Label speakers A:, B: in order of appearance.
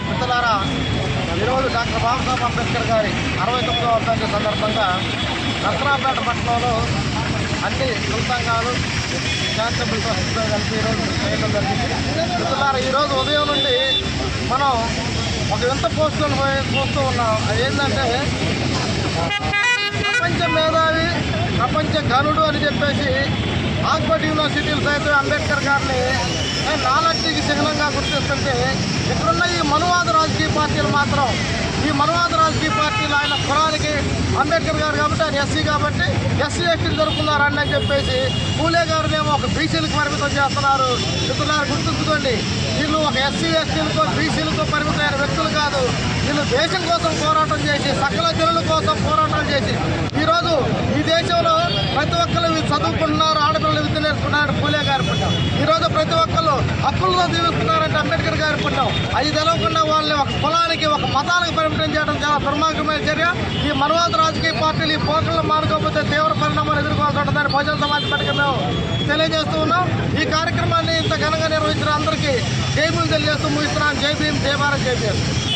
A: మిత్రులారా ఈరోజు డాక్టర్ బాబాసాహెబ్ అంబేద్కర్ గారి అరవై తొమ్మిదవ వర్ధంతి సందర్భంగా నసరాపేట పట్టణంలో అన్ని కుల సంఘాలు చారిటబుల్ ట్రస్ట్తో కలిపి ఈరోజు చేయడం జరిగింది. మిత్రులారా ఈరోజు ఉదయం నుండి మనం ఒక వింత పోస్టులను పోయి- చూస్తూ ఉన్నాం. అది ఏంటంటే ప్రపంచం మేధావి ప్రపంచ ఘనుడు అని చెప్పేసి ఆక్స్ఫర్డ్ యూనివర్సిటీలు సైతం అంబేద్కర్ గారిని నాలెడ్జికి చిహ్నంగా గుర్తిస్తుంటే ఇక్కడున్న ఈ మనువాద రాజకీయ పార్టీలు మాత్రం ఈ మనువాద రాజకీయ పార్టీలు ఆయన కులానికి అంబేద్కర్ గారు కాబట్టి ఆయన ఎస్సీ కాబట్టి ఎస్సీ ఎస్టీలు జరుపుకున్నారని అని చెప్పేసి పూలే గారునేమో ఒక బీసీలకు పరిమితం చేస్తున్నారు. ఇస్తున్నారు గుర్తుంచుకోండి వీళ్ళు ఒక ఎస్సీ ఎస్టీలతో బీసీలతో పరిమితమైన వ్యక్తులు కాదు. వీళ్ళు దేశం కోసం పోరాటం చేసి సకల జనుల కోసం పోరాటం చేసి ప్రతి ఒక్కరు చదువుకుంటున్నారు ఆడపిల్లలు విద్య నేర్చుకున్నారు పూలే గారి పుట్టాం. ఈరోజు ప్రతి ఒక్కరు హక్కులతో జీవిస్తున్నారంటే అంబేద్కర్ గారి పుట్టాం. అది తెలవకుండా వాళ్ళని ఒక కులానికి ఒక మతానికి పరిమితం చేయడం చాలా దుర్మార్గమైన చర్య. ఈ మనవాత రాజకీయ పార్టీలు ఈ పోకళ్ళు మానుకోకపోతే తీవ్ర పరిణామాలు ఎదుర్కోవాల్సి ఉంటుందని బహుజన సమాజ్ పట్టిక మేము తెలియజేస్తూ ఉన్నాం. ఈ కార్యక్రమాన్ని ఇంత ఘనంగా నిర్వహించిన అందరికీ జై తెలియజేస్తూ ముగిస్తున్నాను జై భీం జై భారత్ జై